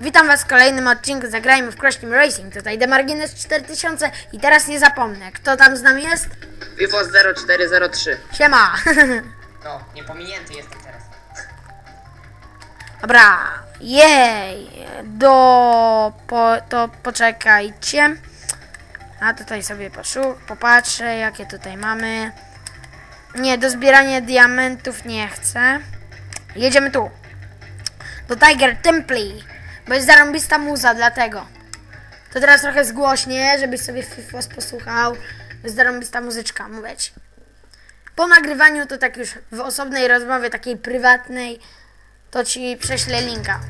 Witam was w kolejnym odcinku Zagrajmy w Crash Team Racing. Tutaj Demargines 4000 i teraz nie zapomnę, kto tam z nami jest? Wifos 0403. Siema! No, niepominięty jestem teraz. Dobra, jej, do, po, to poczekajcie. A tutaj sobie poszu, popatrzę, jakie tutaj mamy. Nie, do zbierania diamentów nie chcę. Jedziemy tu. Do Tiger Temple, bo jest zarąbista muza, dlatego. To teraz trochę zgłośnie, żebyś sobie FIFOS posłuchał. Jest zarąbista muzyczka, mówię ci. Po nagrywaniu to tak już w osobnej rozmowie, takiej prywatnej, to ci prześlę linka.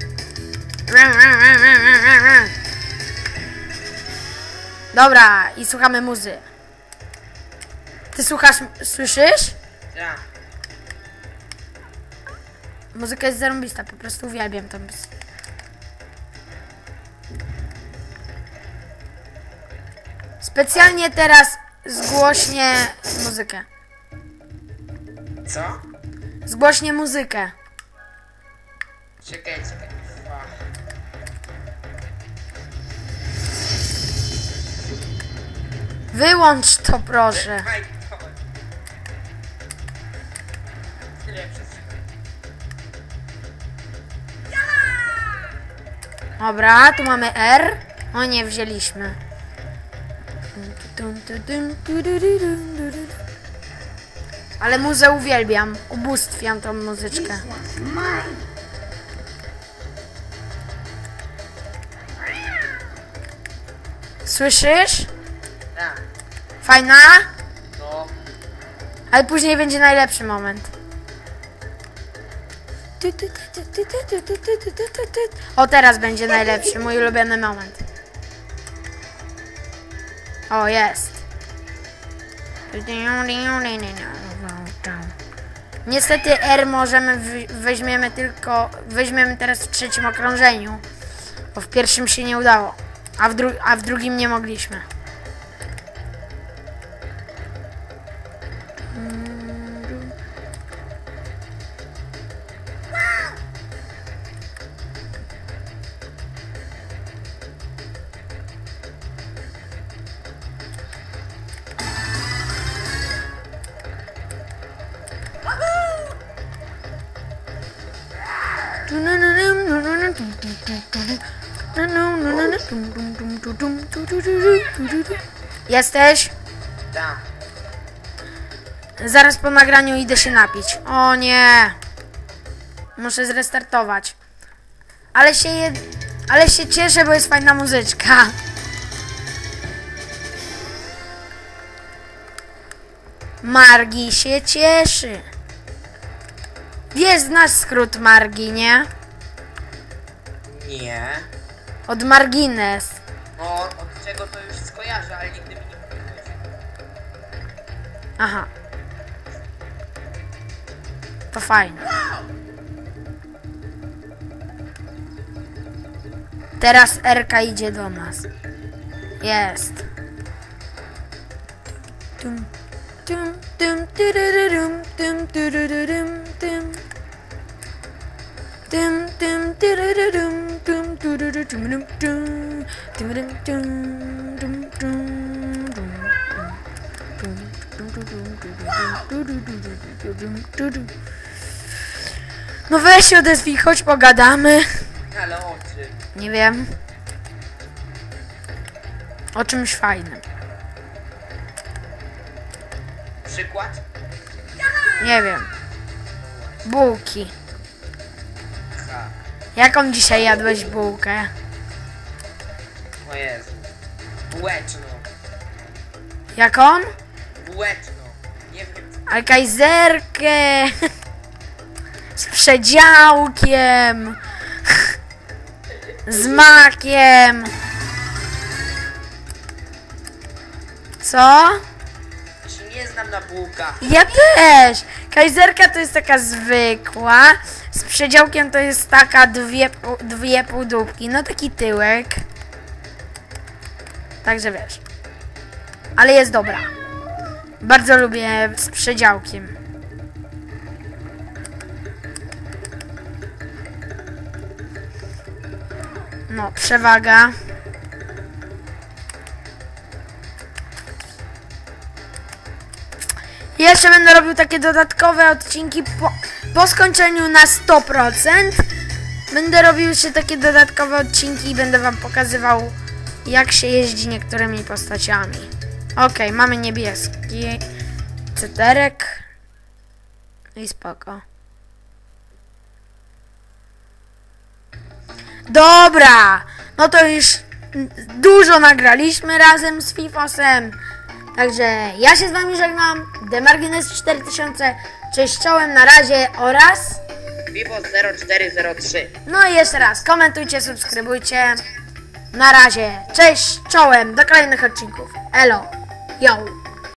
Dobra, i słuchamy muzy. Ty słuchasz, słyszysz? Ja. Muzyka jest zarąbista, po prostu uwielbiam tą mus- Specjalnie teraz zgłośnie muzykę. Co? Zgłośnie muzykę. Czekaj, czekaj. Ach. Wyłącz to proszę. Dobra, tu mamy R. O nie, wzięliśmy. Ale muzę uwielbiam. Ubóstwiam tą muzyczkę. Słyszysz? Fajna? Ale później będzie najlepszy moment. O, teraz będzie najlepszy, mój ulubiony moment. O, jest. Niestety R możemy, weźmiemy tylko, weźmiemy teraz w trzecim okrążeniu, bo w pierwszym się nie udało, a w, dru- a w drugim nie mogliśmy. Jesteś? Da. Zaraz po nagraniu idę się napić. O nie. Muszę zrestartować. Ale się je... Ale się cieszę, bo jest fajna muzyczka. Margi się cieszy. Jest nasz skrót Margi, nie? Nie. Od Margines. No, od czego to już skojarzę, ale nigdy mi nie mówiłeś. Aha. To fajne. Teraz Erka idzie do nas. Jest. Tum, tum, tum, tyryryrum, tum, tyryryrum, tum. Tum, tum, tyryryrum, No weź się odezwij, chodź pogadamy. Ale oczy. Nie wiem. O czymś fajnym. Przykład? Nie wiem. Bułki. Ha. Jaką dzisiaj jadłeś bułkę? O Jezu. Bułeczną. Jaką? Bułeczną. Nie wiem. Ale kajzerkę. Z przedziałkiem. Z makiem. Co? Na. Ja też! Kajzerka to jest taka zwykła, z przedziałkiem to jest taka dwie, dwie półdóbki, no taki tyłek. Także wiesz. Ale jest dobra. Bardzo lubię z przedziałkiem. No, przewaga. Jeszcze będę robił takie dodatkowe odcinki po, po skończeniu na 100%. Będę robił jeszcze takie dodatkowe odcinki i będę wam pokazywał jak się jeździ niektórymi postaciami. Okej, mamy niebieski cyterek. I spoko. Dobra, no to już dużo nagraliśmy razem z Fifosem. Także ja się z wami żegnam. Demargines 4000. Cześć czołem na razie oraz... Vivo 0403. No i jeszcze raz, komentujcie, subskrybujcie. Na razie, cześć czołem, do kolejnych odcinków. Elo, yo.